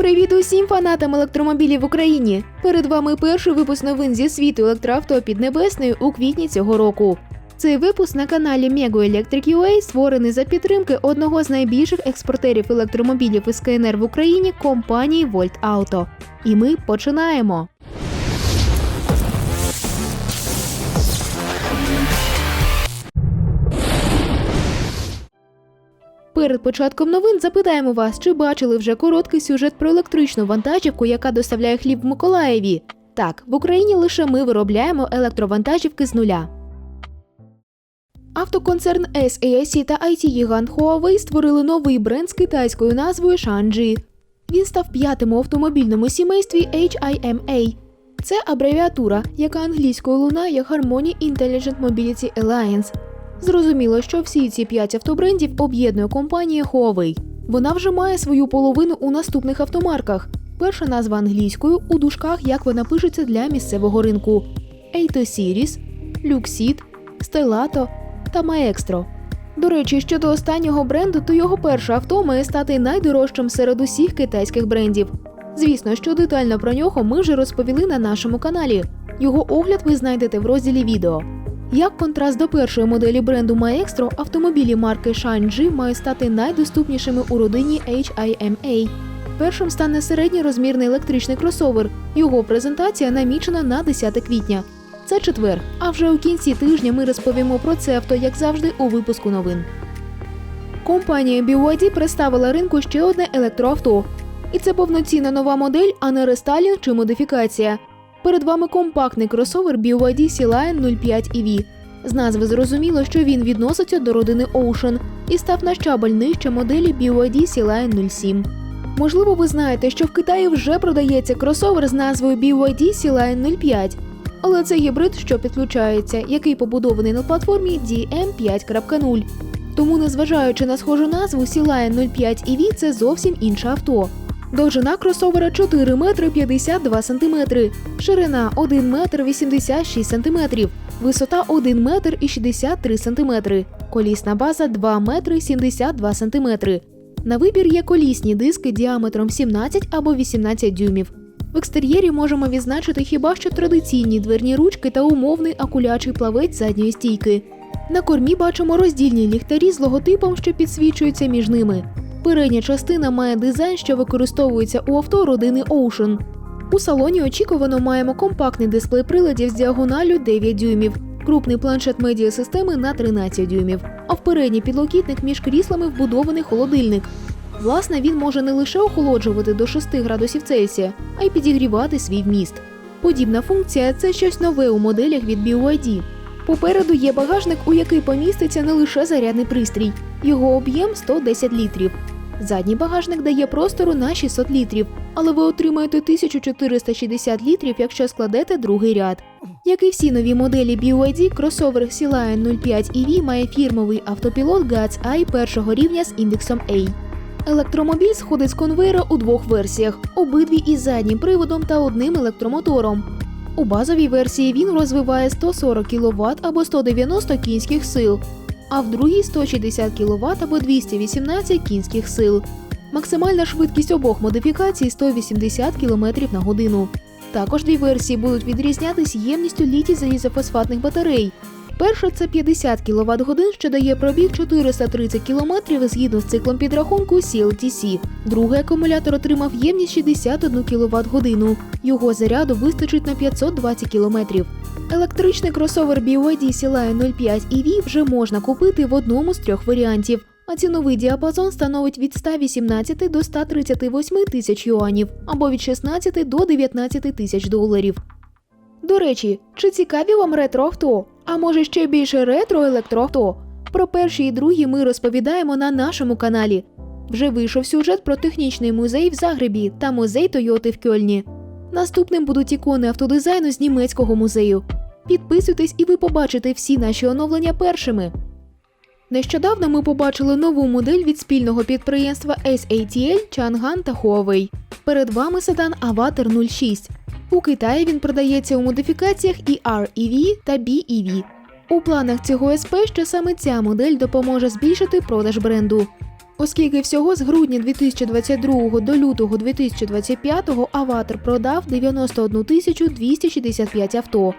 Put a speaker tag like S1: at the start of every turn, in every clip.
S1: Привіт усім фанатам електромобілів в Україні! Перед вами перший випуск новин зі світу електроавто Піднебесної у квітні цього року. Цей випуск на каналі Mego Electric UA створений за підтримки одного з найбільших експортерів електромобілів із КНР в Україні компанії Volt Auto. І ми починаємо. Перед початком новин запитаємо вас, чи бачили вже короткий сюжет про електричну вантажівку, яка доставляє хліб в Миколаєві. Так, в Україні лише ми виробляємо електровантажівки з нуля. Автоконцерн SAIC та IT-гігант Huawei створили новий бренд з китайською назвою Shanji. Він став п'ятим у автомобільному сімействі HIMA. Це абревіатура, яка англійською лунає Harmony Intelligent Mobility Alliance. Зрозуміло, що всі ці п'ять автобрендів об'єднує компанія Huawei. Вона вже має свою половину у наступних автомарках. Перша назва англійською у дужках, як вона пишеться для місцевого ринку: Eito Series, Luxit, Stellato та Maestro. До речі, щодо останнього бренду, то його перше авто має стати найдорожчим серед усіх китайських брендів. Звісно, що детально про нього ми вже розповіли на нашому каналі. Його огляд ви знайдете в розділі відео. Як контраст до першої моделі бренду Maestro, автомобілі марки Shanji мають стати найдоступнішими у родині HIMA. Першим стане середньорозмірний електричний кросовер. Його презентація намічена на 10 квітня. Це четвер. А вже у кінці тижня ми розповімо про це авто, як завжди, у випуску новин. Компанія BYD представила ринку ще одне електроавто. І це повноцінна нова модель, а не рестайлінг чи модифікація. Перед вами компактний кросовер BYD Sea-Lion 05 EV. З назви зрозуміло, що він відноситься до родини Ocean і став на щабель нижче моделі BYD Sea-Lion 07. Можливо, ви знаєте, що в Китаї вже продається кросовер з назвою BYD Sea-Lion 05. Але це гібрид, що підключається, який побудований на платформі DM5.0. Тому, незважаючи на схожу назву, Sea-Lion 05 EV – це зовсім інше авто. Довжина кросовера 4 метри 52 сантиметри, ширина 1 метр 86 сантиметрів, висота 1 метр і 63 сантиметри, колісна база 2 метри 72 сантиметри. На вибір є колісні диски діаметром 17 або 18 дюймів. В екстер'єрі можемо відзначити хіба що традиційні дверні ручки та умовний акулячий плавець задньої стійки. На кормі бачимо роздільні ліхтарі з логотипом, що підсвічуються між ними. Передня частина має дизайн, що використовується у авто родини Ocean. У салоні очікувано маємо компактний дисплей приладів з діагоналю 9 дюймів, крупний планшет медіасистеми на 13 дюймів, а в передній підлокітник між кріслами вбудований холодильник. Власне, він може не лише охолоджувати до 6 градусів Цельсія, а й підігрівати свій вміст. Подібна функція це щось нове у моделях від BYD. Попереду є багажник, у який поміститься не лише зарядний пристрій. Його об'єм 110 літрів. Задній багажник дає простору на 600 літрів, але ви отримаєте 1460 літрів, якщо складете другий ряд. Як і всі нові моделі BYD, кросовер Sea-Lion 05 EV має фірмовий автопілот GATS i першого рівня з індексом A. Електромобіль сходить з конвейера у двох версіях: обидві із заднім приводом та одним електромотором. У базовій версії він розвиває 140 кВт або 190 кінських сил, а в другій 160 кВт або 218 кінських сил. Максимальна швидкість обох модифікацій 180 км на годину. Також дві версії будуть відрізнятись ємністю літій залізофосфатних батарей. Перша це 50 кВт годин, що дає пробіг 430 км згідно з циклом підрахунку CLTC. Другий акумулятор отримав ємність 61 кВт годину. Його заряду вистачить на 520 км. Електричний кросовер BYD Sea-Lion 05 EV вже можна купити в одному з трьох варіантів, а ціновий діапазон становить від 118 до 138 тисяч юанів або від 16 до 19 тисяч доларів. До речі, чи цікаві вам ретроавто? А може ще більше ретро-електроавто? Про перші і другі ми розповідаємо на нашому каналі. Вже вийшов сюжет про технічний музей в Загребі та музей Тойоти в Кьольні. Наступним будуть ікони автодизайну з німецького музею. Підписуйтесь і ви побачите всі наші оновлення першими. Нещодавно ми побачили нову модель від спільного підприємства SATL, Chang'an та Huawei. Перед вами седан Avatar 06. У Китаї він продається у модифікаціях і REV та BEV. У планах цього СП, що саме ця модель допоможе збільшити продаж бренду. Оскільки всього з грудня 2022 до лютого 2025 Аватар продав 91 265 авто.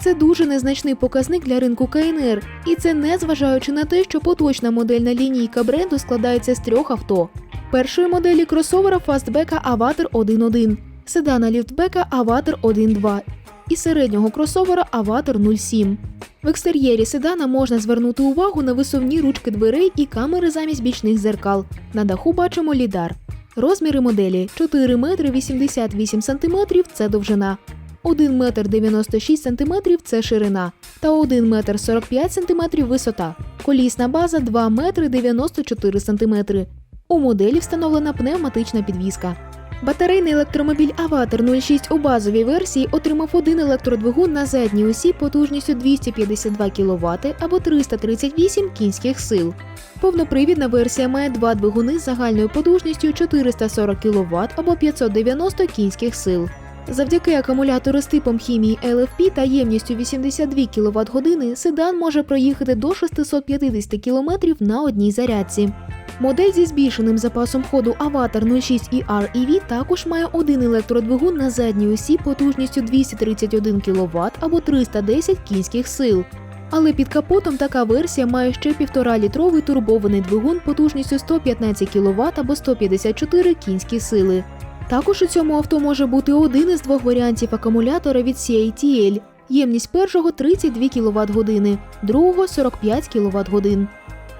S1: Це дуже незначний показник для ринку КНР, і це не зважаючи на те, що поточна модельна лінійка бренду складається з трьох авто. Першої моделі кросовера фастбека Аватар 1.1, седана ліфтбека Аватар 1.2 і середнього кросовера Аватар 07. В екстер'єрі седана можна звернути увагу на висувні ручки дверей і камери замість бічних зеркал. На даху бачимо лідар. Розміри моделі 4 метри 88 сантиметрів – це довжина, 1 метр 96 сантиметрів – це ширина, та 1 метр 45 сантиметрів – висота. Колісна база 2 метри 94 сантиметри. У моделі встановлена пневматична підвізка. Батарейний електромобіль Аватар 06 у базовій версії отримав один електродвигун на задній осі потужністю 252 кВт або 338 кінських сил. Повнопривідна версія має два двигуни з загальною потужністю 440 кВт або 590 кінських сил. Завдяки акумулятору з типом хімії LFP та ємністю 82 кВт години седан може проїхати до 650 км на одній зарядці. Модель зі збільшеним запасом ходу Avatar 06 ER EV також має один електродвигун на задній осі потужністю 231 кВт або 310 кінських сил. Але під капотом така версія має ще 1,5-літровий турбований двигун потужністю 115 кВт або 154 кінські сили. Також у цьому авто може бути один із двох варіантів акумулятора від CATL. Ємність першого 32 кВт години, другого 45 кВт годин.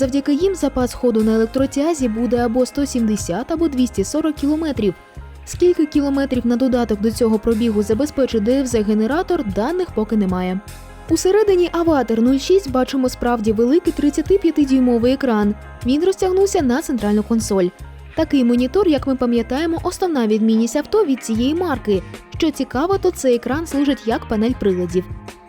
S1: Завдяки їм запас ходу на електротязі буде або 170, або 240 кілометрів. Скільки кілометрів на додаток до цього пробігу забезпечить ДФЗ-генератор, даних поки немає. Усередині Аватар 06 бачимо справді великий 35-дюймовий екран. Він розтягнувся на центральну консоль. Такий монітор, як ми пам'ятаємо, основна відмінність авто від цієї марки. Що цікаво, то цей екран служить як панель приладів.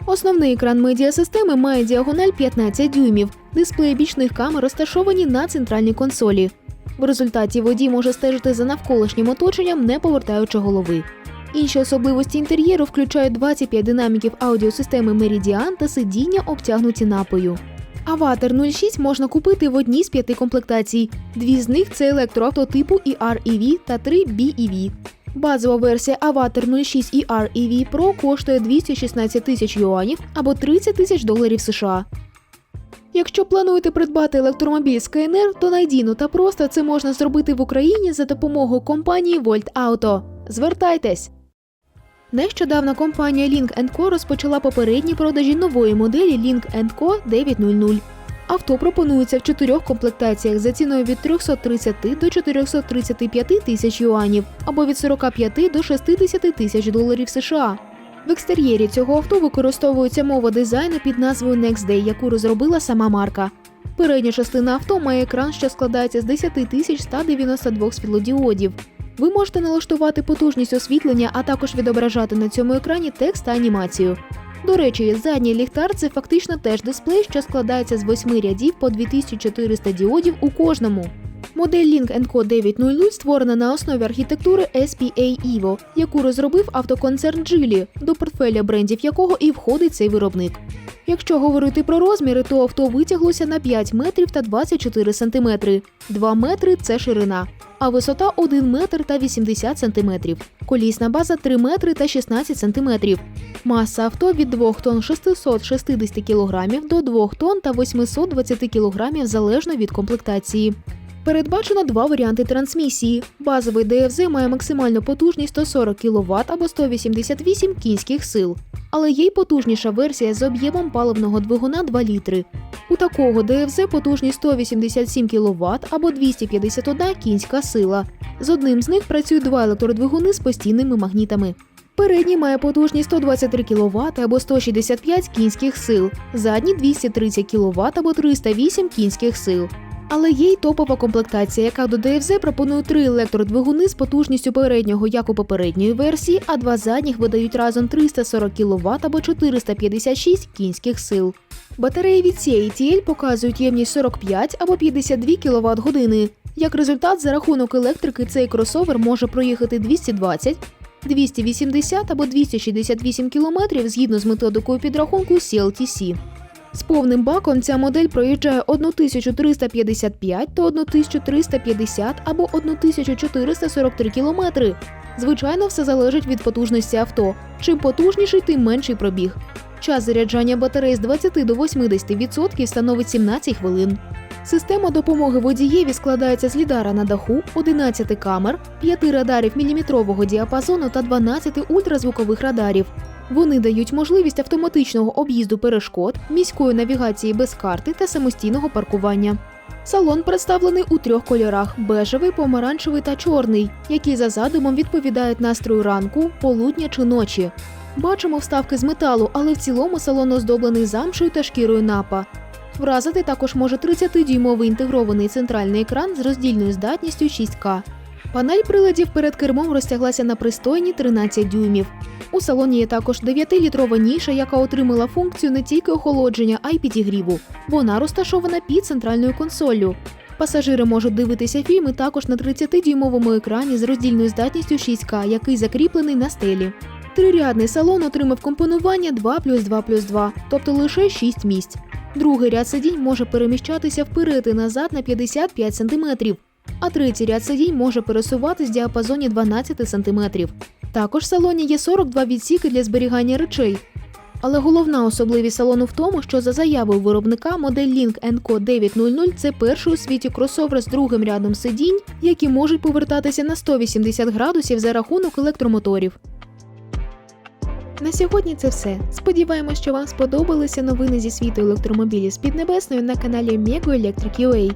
S1: Основний екран медіасистеми має діагональ 15 дюймів. Дисплеї бічних камер розташовані на центральній консолі. В результаті водій може стежити за навколишнім оточенням, не повертаючи голови. Інші особливості інтер'єру включають 25 динаміків аудіосистеми Meridian та сидіння, обтягнуті напою. Аватар 06 можна купити в одній з п'яти комплектацій. Дві з них це електроавто типу ER-EV та 3 BEV. Базова версія Avatar 06 ER EV Pro коштує 216 тисяч юанів або 30 тисяч доларів США. Якщо плануєте придбати електромобіль з КНР, то надійно та просто це можна зробити в Україні за допомогою компанії Volt Auto. Звертайтесь! Нещодавно компанія Link Co розпочала попередні продажі нової моделі Link Co 900. Авто пропонується в чотирьох комплектаціях за ціною від 330 до 435 тисяч юанів або від 45 до 60 тисяч доларів США. В екстер'єрі цього авто використовується мова дизайну під назвою Next Day, яку розробила сама марка. Передня частина авто має екран, що складається з 10 тисяч 192 світлодіодів. Ви можете налаштувати потужність освітлення, а також відображати на цьому екрані текст та анімацію. До речі, задній ліхтар це фактично теж дисплей, що складається з восьми рядів по 2400 діодів у кожному. Модель Link Co 900 створена на основі архітектури SPA Evo, яку розробив автоконцерн Geely, до портфеля брендів якого і входить цей виробник. Якщо говорити про розміри, то авто витяглося на 5 метрів та 24 сантиметри. 2 метри це ширина, а висота 1 метр та 80 сантиметрів. Колісна база 3 метри та 16 сантиметрів. Маса авто від 2 тонн 660 кг до 2 тонн та 820 кг залежно від комплектації. Передбачено два варіанти трансмісії. Базовий ДФЗ має максимальну потужність 140 кВт або 188 кінських сил. Але є й потужніша версія з об'ємом паливного двигуна 2 літри. У такого ДФЗ потужність 187 кВт або 251 кінська сила. З одним з них працюють два електродвигуни з постійними магнітами. Передній має потужність 123 кВт або 165 кінських сил, задній 230 кВт або 308 кінських сил. Але є й топова комплектація, яка до ДФЗ пропонує три електродвигуни з потужністю переднього, як у попередньої версії, а два задніх видають разом 340 кВт або 456 кінських сил. Батареї від CATL показують ємність 45 або 52 кВт години. Як результат, за рахунок електрики цей кросовер може проїхати 220, 280 або 268 км згідно з методикою підрахунку CLTC. З повним баком ця модель проїжджає 1355 то 1350 або 1443 кілометри. Звичайно, все залежить від потужності авто. Чим потужніший, тим менший пробіг. Час заряджання батарей з 20 до 80% становить 17 хвилин. Система допомоги водієві складається з лідара на даху, 11 камер, 5 радарів міліметрового діапазону та 12 ультразвукових радарів. Вони дають можливість автоматичного об'їзду перешкод, міської навігації без карти та самостійного паркування. Салон представлений у трьох кольорах: бежевий, помаранчевий та чорний, які за задумом відповідають настрою ранку, полудня чи ночі. Бачимо вставки з металу, але в цілому салон оздоблений замшою та шкірою напа. Вразити також може 30-дюймовий інтегрований центральний екран з роздільною здатністю 6К. Панель приладів перед кермом розтяглася на пристойні 13 дюймів. У салоні є також 9-літрова ніша, яка отримала функцію не тільки охолодження, а й підігріву. Вона розташована під центральною консоллю. Пасажири можуть дивитися фільми також на 30-дюймовому екрані з роздільною здатністю 6К, який закріплений на стелі. Трирядний салон отримав компонування 2 плюс 2 плюс 2, тобто лише 6 місць. Другий ряд сидінь може переміщатися вперед і назад на 55 см, а третій ряд сидінь може пересуватись в діапазоні 12 см. Також в салоні є 42 відсіки для зберігання речей. Але головна особливість салону в тому, що за заявою виробника модель Link NCO 900 це перший у світі кросовер з другим рядом сидінь, які можуть повертатися на 180 градусів за рахунок електромоторів. На сьогодні це все. Сподіваємось, що вам сподобалися новини зі світу електромобілів з Піднебесною на каналі Mego Electric UA.